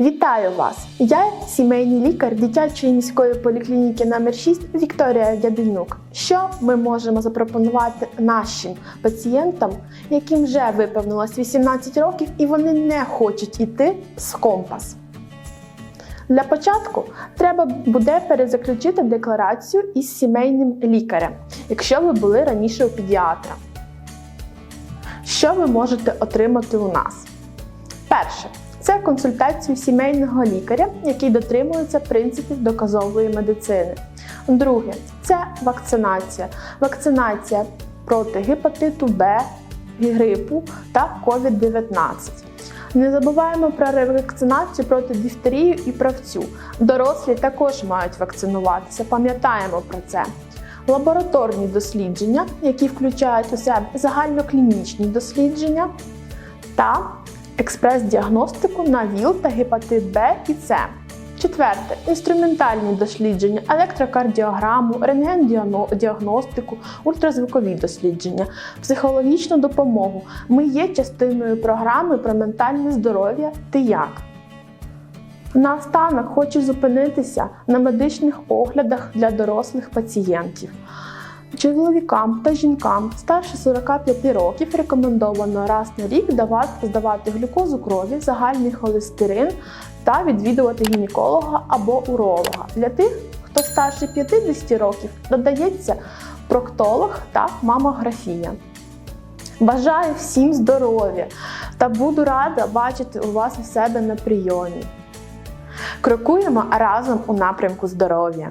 Вітаю вас! Я сімейний лікар дитячої міської поліклініки номер 6 Вікторія Дяденюк. Що ми можемо запропонувати нашим пацієнтам, яким вже виповнилось 18 років і вони не хочуть іти з компас? Для початку треба буде перезаключити декларацію із сімейним лікарем, якщо ви були раніше у педіатра. Що ви можете отримати у нас? Перше це консультацію сімейного лікаря, який дотримується принципів доказової медицини. Друге це вакцинація. Вакцинація проти гепатиту Б, грипу та COVID-19. Не забуваємо про ревакцинацію проти дифтерії і правцю. Дорослі також мають вакцинуватися, пам'ятаємо про це. Лабораторні дослідження, які включають у себе загальноклінічні дослідження та експрес-діагностику на ВІЛ та гепатит Б і С. Четверте інструментальні дослідження, електрокардіограму, рентген-діагностику, ультразвукові дослідження, психологічну допомогу. Ми є частиною програми про ментальне здоров'я Ти як. Наостанок хочу зупинитися на медичних оглядах для дорослих пацієнтів. Чоловікам та жінкам старше 45 років рекомендовано раз на рік здавати глюкозу крові, загальний холестерин та відвідувати гінеколога або уролога. Для тих, хто старше 50 років, додається проктолог та мамографія. Бажаю всім здоров'я та буду рада бачити у вас у себе на прийомі. Крокуємо разом у напрямку здоров'я.